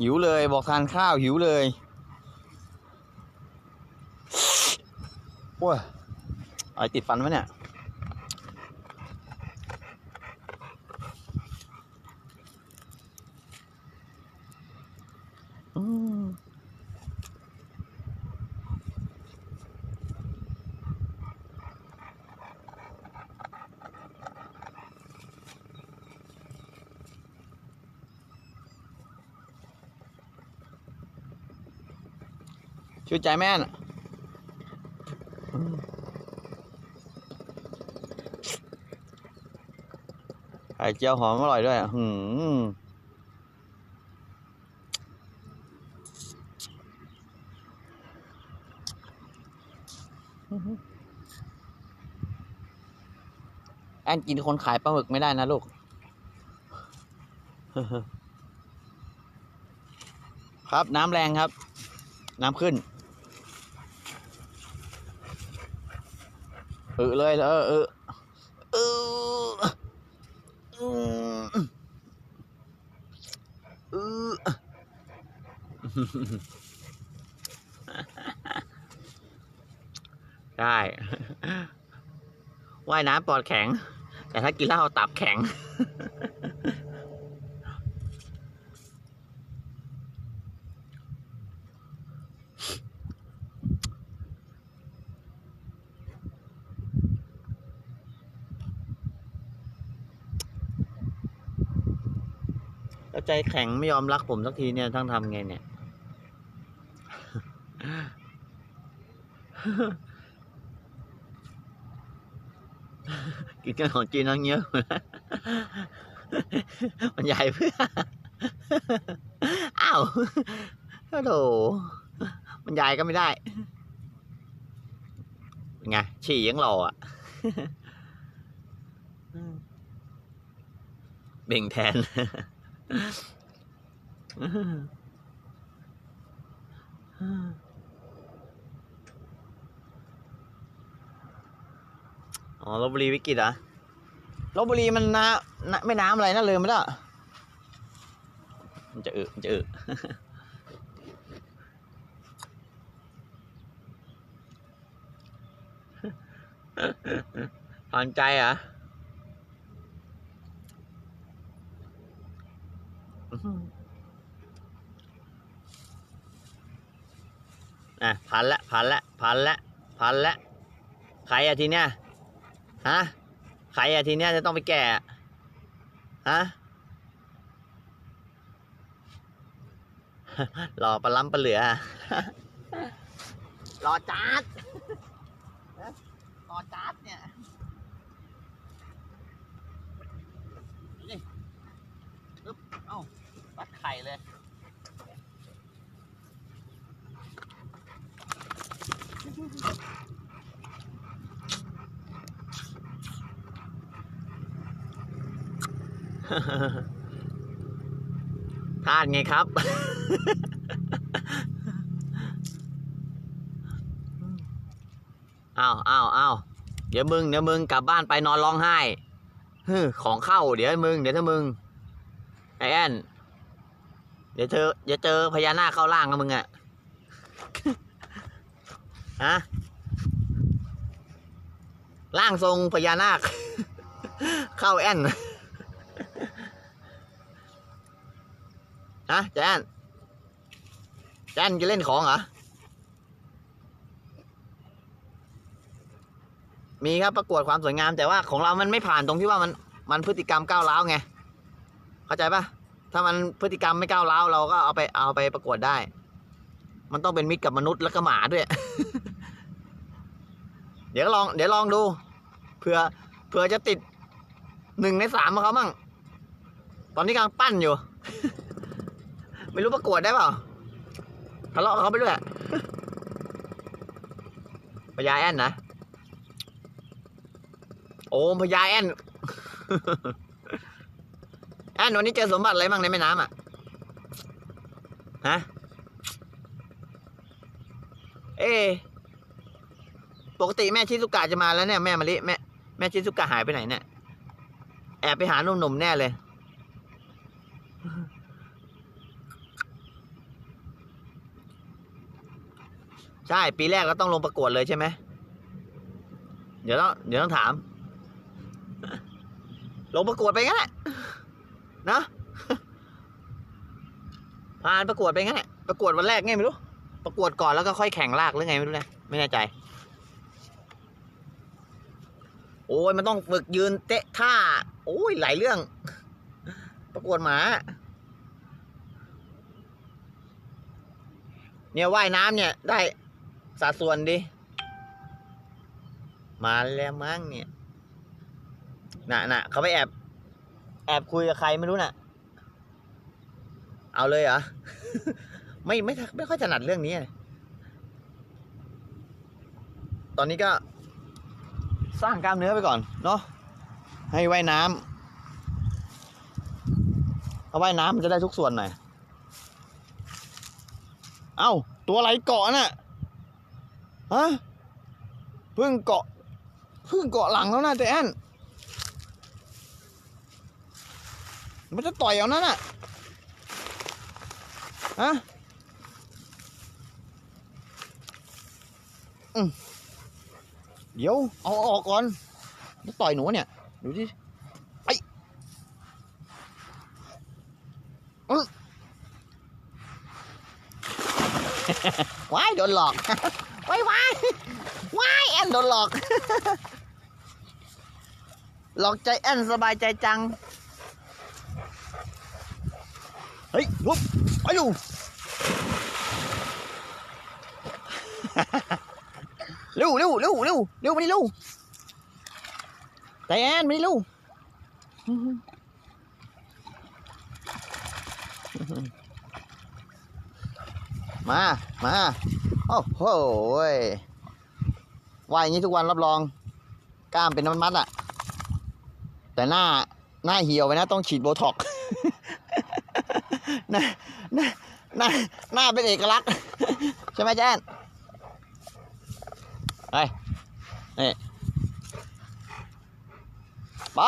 หิวเลยบอกทานข้าวหิวเลยว้ยอะไรติดฟันวะเนี่ย ชื่อใจแม่นไข่เจียวหอมอร่อยด้วยอะหืมแอนกินคนขายปลาหมึกไม่ได้นะลูกครับน้ำแรงครับ น้ำขึ้น เออเลยเออเออเออเออได้ว่ายน้ำปอดแข็ง แต่ถ้ากินเหล้าตับแข็ง ใจแข็งไม่ยอมรักผมสักทีเนี่ยทั้งทำไงเนี่ย กินกันของจีนนั่งเยอะมันใหญ่เพื่ออ้าวโอ้โถมันใหญ่ก็ไม่ได้ไงฉี่ยังรออะเบ่งแทน อ๋อลบบุรีวิกฤตเหรอะลบบุรีมันน้ำน้ำไม่น้ำอะไรนั่นเลยไม่ได้มันจะอึมันจะอึถอนใจเหรอะ อะพันละพันละพันละพันละใครอะทีเนี้ยฮะใครอะทีเนี้ยจะต้องไปแก่ฮะรอปลาล้ำปลาเหลือรอจัด รอจัดเนี่ย นี่ปึ๊บเอ้ ตัดไข่เลยพลาดไงครับ อ้าวอ้าวอ้าวเดี๋ยวมึง เดี๋ยวมึงกลับบ้านไปนอนร้องไห้ ของเข้า เดี๋ยวมึง เดี๋ยวถ้ามึง ไอแอน เดี๋ยวเธอเดี๋ยวเจอพญานาคเข้าร่างกับมึงอะฮะร่างทรงพญานาค เข้าแอนฮะแจนแจนจะเล่นของเหรอ มีครับประกวดความสวยงามแต่ว่าของเรามันไม่ผ่านตรงที่ว่ามันมันพฤติกรรมก้าวร้าวไง เข้าใจปะ ถ้ามันพฤติกรรมไม่ก้าวร้าวเราก็เอาไปเอาไปประกวดได้ มันต้องเป็นมิตรกับมนุษย์และก็หมาด้วย เดี๋ยวลอง เดี๋ยวลองดูเผื่อเผื่อจะติดหนึ่งในสามของเขามั่งตอนนี้กำลังปั้นอยู่ ไม่รู้ประกวดได้เปล่าทะเลาะเขาไปด้วยพญาแอนนะ โอ้พญาแอน อ่หนูนี่เจอสมบัติอะไรบ้างในแม่น้ำอะ ฮะ เอ ปกติแม่ชิสุกะจะมาแล้วเนี่ยแม่มาลิแม่แม่ชิสุกะหายไปไหนเนี่ย แอบไปหาหนุ่มๆแน่เลย ใช่ ปีแรกเราต้องลงประกวดเลยใช่ไหม เดี๋ยวต้องเดี๋ยวต้องถาม ลงประกวดไปงั้นแหละ นะผ่านประกวดไปงั้นแหละประกวดวันแรกไงไม่รู้ ประกวดก่อนแล้วก็ค่อยแข่งลากหรือไงไม่รู้นะไม่แน่ใจ โอ้ยมันต้องฝึกยืนเตะท่า โอ้ยหลายเรื่อง ประกวดหมา เนี่ยว่ายน้ำเนี่ยได้สัดส่วนดิมาแล้วมั้งเนี่ยน่ะน่ะเขาไปแอบ แอบคุยกับใครไม่รู้น่ะ เอาเลยเหรอ ไม่ไม่ไม่ค่อยถนัดเรื่องนี้ ตอนนี้ก็ สร้างกล้ามเนื้อไปก่อน เนาะ ให้ว่ายน้ำเอาว่ายน้ำมันจะได้ทุกส่วนหน่อย เอ้า ตัวอะไรเกาะน่ะ ฮะ เพิ่งเกาะ เพิ่งเกาะหลังแล้วนะแต่แอน มันจะต่อยเอานั่นน่ะฮะอืมเดี๋ยว เอาออกก่อนจะต่อยหนูเนี่ย ดูดิไปอื้อว้ายโดนหลอกว้ายว้ายว้ายแอนโดนหลอก หลอกใจแอนสบายใจจัง เฮ้ยลุกไปดูเร็วเร็วเร็วเร็วเร็วมานี่เร็วใจแอนมานี่เร็วมามาโอ้โหว่ายอย่างนี้ทุกวันรับรอง กล้ามเป็นมัดอะแต่หน้าหน้าเหี่ยวไปนะ ต้องฉีดโบท็อกซ์ หน้าหน้าหน้าหน้าเป็นเอกลักษณ์ใช่ไหมแจนไปนี่ไป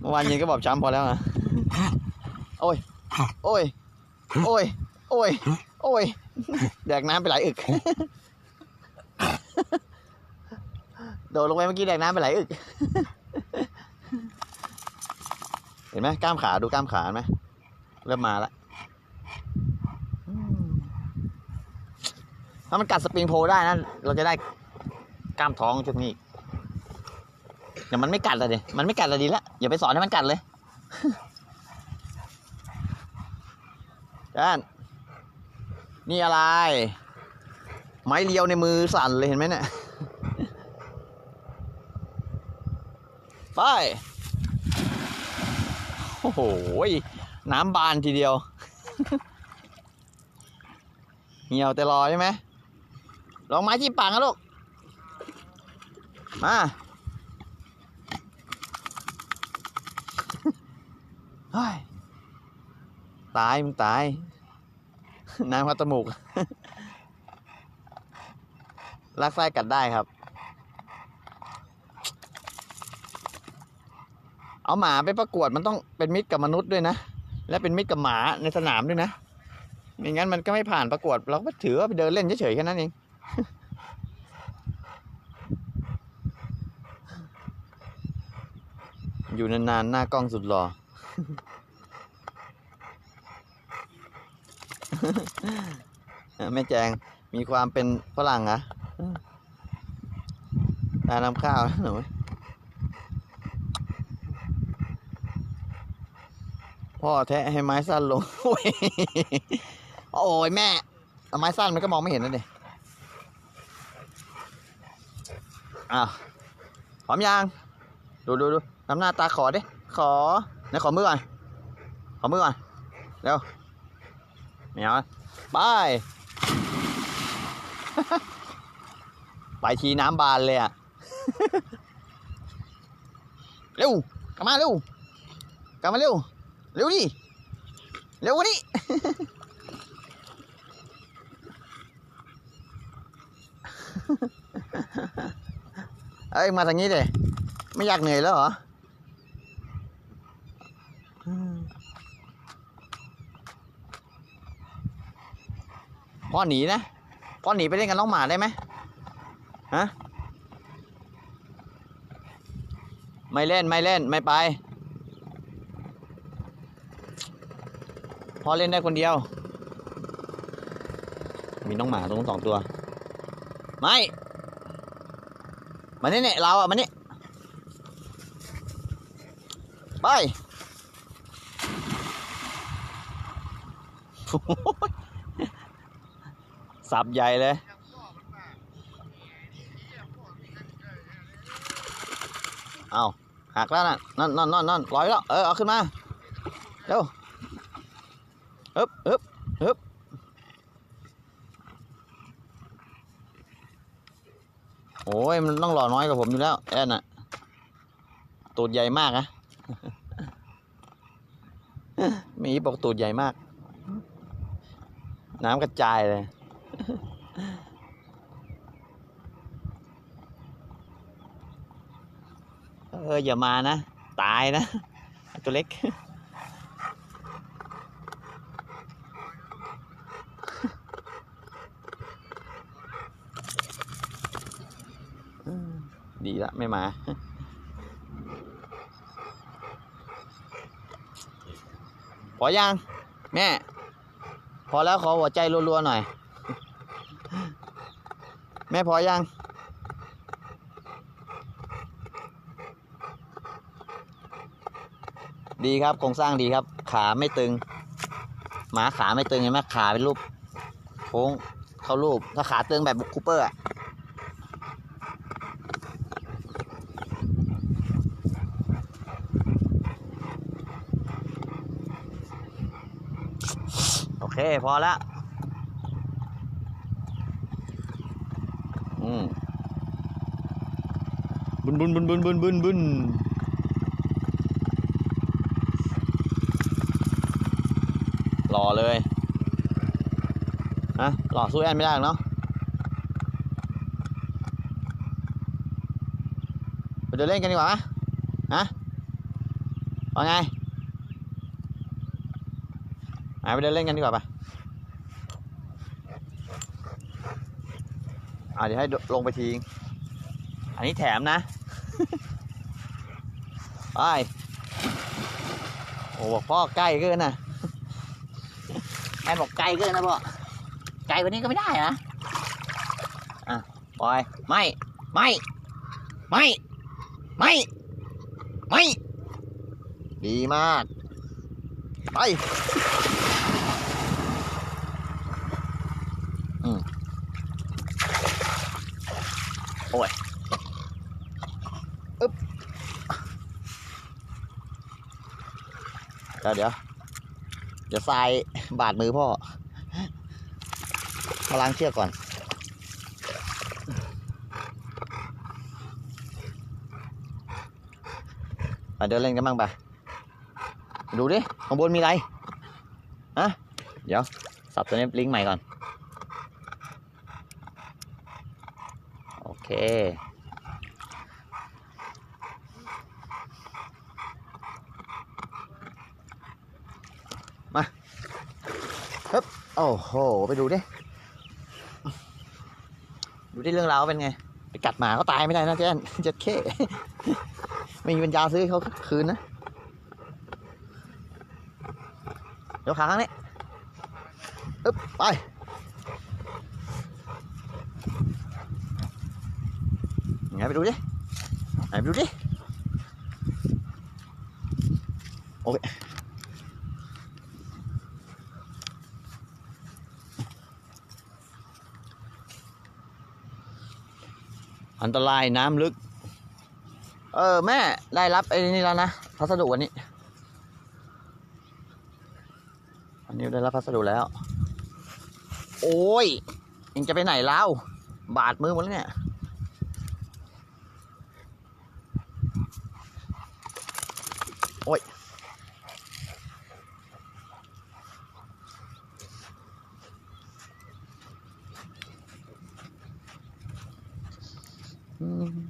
เมื่อวานเย็นก็บอกช้ำพอแล้วนะโอ้ย โอ้ย โอ้ย โอ้ย โอ้ย แดกน้ำไปหลายอึก โดดลงไปเมื่อกี้แดกน้ำไปหลายอึก เห็นไหมกล้ามขาดูกล้ามขาไหมเริ่มมาแล้วถ้ามันกัดสปริงโพลได้นะเราจะได้กล้ามท้องชุดนี้อีกแต่มันไม่กัดเลยมันไม่กัดเลยดีล้วอย่าไปสอนให้มันกัดเลยด้านนี่อะไร ไม้เลียวในมือสั่นเลยเห็นไหมเนี่ย ไป โอ้โห น้ำบานทีเดียว เหี่ยวแต่รอใช่ไหมลองไม้ที่ปากนะลูก มา เฮ้ย ตาย มึงตาย น้ำพัดจมูกลักไส้กัดได้ครับ เอาหมาไปประกวดมันต้องเป็นมิตรกับมนุษย์ด้วยนะ และเป็นมิตรกับหมาในสนามด้วยนะไม่งั้นมันก็ไม่ผ่านประกวด เราก็ถือว่าไปเดินเล่นเฉยๆแค่นั้นเองอยู่นานๆ หน้ากล้องสุดหล่อ แม่แจง มีความเป็นฝรั่งเหรอะตานำข้าวนะหนู พ่อแทะให้ไม้สั้นลง โอ้ยโอ้แม่เอาไม้สั้นมันก็มองไม่เห็นนะเด็อ้าวพร้อมยัง ดูดูดูทำหน้าตาขอดิ ขอไหนขอมือก่อน ขอมือก่อน เร็วไม่เอาอะไป ไปทีน้ำบานเลยอะ เร็ว กลับมาเร็ว กลับมาเร็ว เร็วดิเร็วกว่านี้เฮ้ยมาทางนี้เลยไม่อยากเหนื่อยแล้วเหรอพ่อหนีนะพ่อหนีไปเล่นกันน้องหมาได้ไหมฮะไม่เล่นไม่เล่นไม่ไป พ่อเล่นได้คนเดียว มีน้องหมาตรงสองตัว ไม่มานี่เนี่ยเราอะมานี่ไปสับใหญ่เลยเอาหักแล้วน่ะนั่นนั่นนั่นนั่นลอยแล้ว เออ เอาขึ้นมา เร็ว ฮึบฮึบฮึบโอ้ยมันต้องหล่อน้อยกว่าผมอยู่แล้วแอนน่ะตูดใหญ่มากนะมีบอกตูดใหญ่มาก น้ำกระจายเลยเอออย่ามานะ ตายนะ ตัวเล็ก ดีละไม่มาพอยัง แม่ พอแล้วขอหัวใจรัวๆหน่อย แม่พอยัง ดีครับโครงสร้างดีครับ ขาไม่ตึง หมาขาไม่ตึงเห็นไหมขาเป็นรูปโค้งเข้ารูปถ้าขาตึงแบบบุกคูเปอร์อะ เคพอแล้วอืมบุนบุนบุนบุนบุนบุนบุนหล่อเลยฮะหล่อสู้แอนไม่ได้เนาะไปเดินเล่นกันดีกว่าไหมฮะว่าไง อะไปเดินเล่นกันดีกว่าปะอะเดี๋ยวให้ลงไปทีอันนี้แถมนะ ไป โอ้บอกพ่อใกล้เกินน่ะแอนบอกไกลเกินนะพ่อ ไกลกว่านี้ก็ไม่ได้นะ อะ ปล่อย ไม่ ไม่ ไม่ ไม่ ไม่ ดีมาก ไป อืมโอ้ยอึ๊บเดี๋ยวเดี๋ยวเดี๋ยวทรายบาดมือพ่อ มาล้างเชือกก่อน ไปเดินเล่นกันบ้างไป ดูดิ ข้างบนมีอะไรฮะเดี๋ยว สับตัวนี้ลิงก์ใหม่ก่อน โอเค โอ้โห ไปดูดิ ดูที่เรื่องราวเป็นไง ไปกัดหมาก็ตายไม่ได้นะเจนเจ็ดเคไม่มีปัญญาซื้อเขาคืนนะ เดี๋ยวขาข้างนี้อึ๊บ ไปไงไปดูดิ ไหนไปดูดิ โอเค อันตรายน้ำลึก เออ แม่ได้รับไอ้นี่แล้วนะพัสดุวันนี้วันนี้ได้รับพัสดุแล้ว โอ้ยยังจะไปไหนแล้ว บาดมือหมดแล้วเนี่ย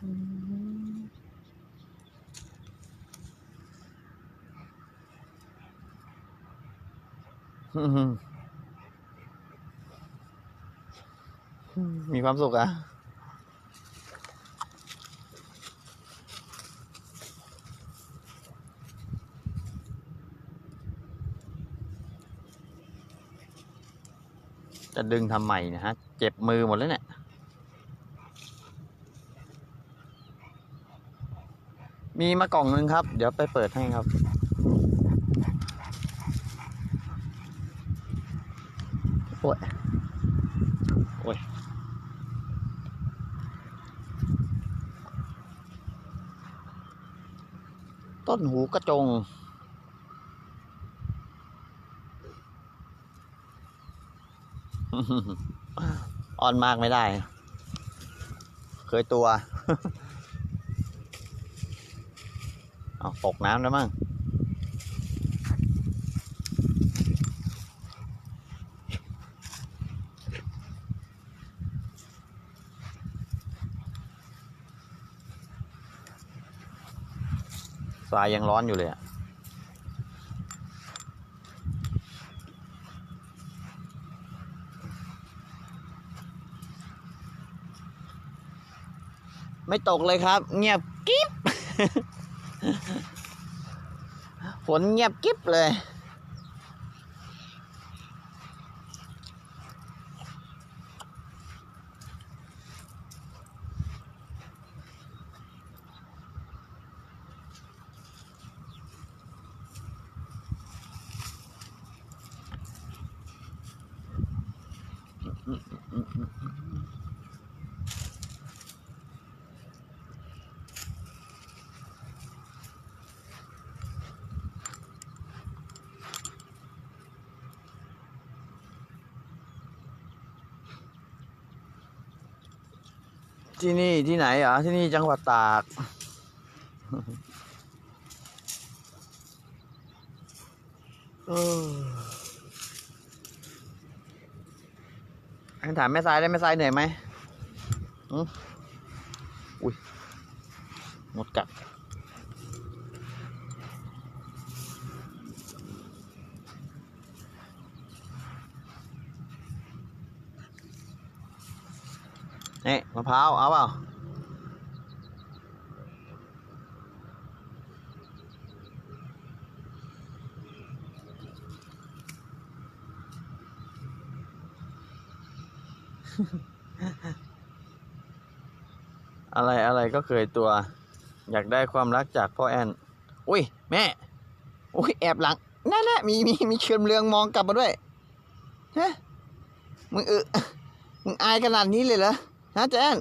มมีความสุขอะจะดึงทำไมเนะฮะ เจ็บมือหมดแล้วเนี่ย มีมากล่องนึงครับ เดี๋ยวไปเปิดให้ครับ โอ้ย โอ้ย ต้นหูกระจง อ่อนมากไม่ได้ เคยตัว เอาตกน้ำแล้วมั้งทรายยังร้อนอยู่เลยอะไม่ตกเลยครับ เงียบกิ๊บ ฝนเงียบกิ๊บเลย ที่นี่ที่ไหนอะที่นี่จังหวัดตากเอออันถามแม่ทรายได้แม่ทรายเหนื่อยไหมอืมอุ้ยหมดกัด นี่มะพร้าวเอาเปล่าอะไรอะไรก็เคยตัว อยากได้ความรักจากพ่อแอน อุ้ย แม่ อุ้ย แอบหลังนั่นแหละมีมีมีเชิญเรืองมองกลับมาด้วยฮะมึงเออมึงอายขนาดนี้เลยเหรอ ฮะแจน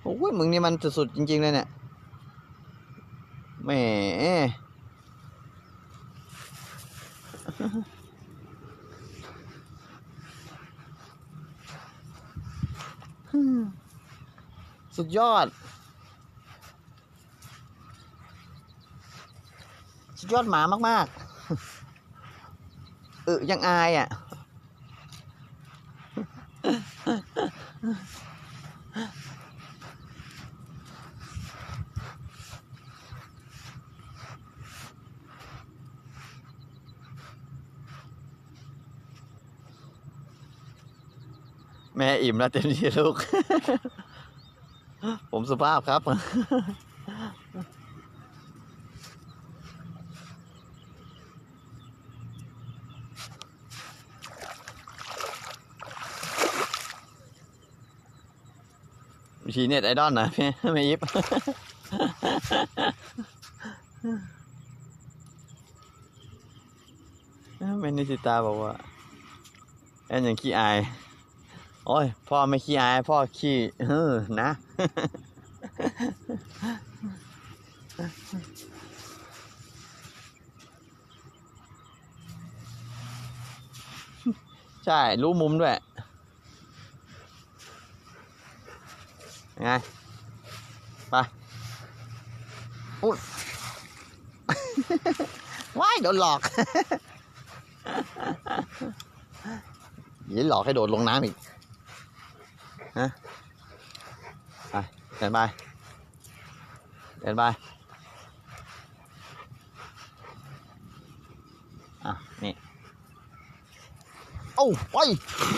โอ้ยมึงนี่มันสุดๆจริง ๆ เลยเนี่ยแหมสุดยอด สุดยอดหมามาก ๆ เออยังอายอะ อิ่มแล้วเต็มที่ลูก ผมสุภาพครับ วิธีเน็ตไอดอลนะพี่ไม่ยิบเมนิสิตาบอกว่าแอนอย่างขี้อาย โอ้ย พ่อไม่ขี้อาย พ่อขี้เออนะ ใช่ รู้มุมด้วย ไง ไปอุ้ยว้ายโดนหลอกอย่หลอกให้โดดลงน้ำอีก ฮะ ไปเดินไปเดิ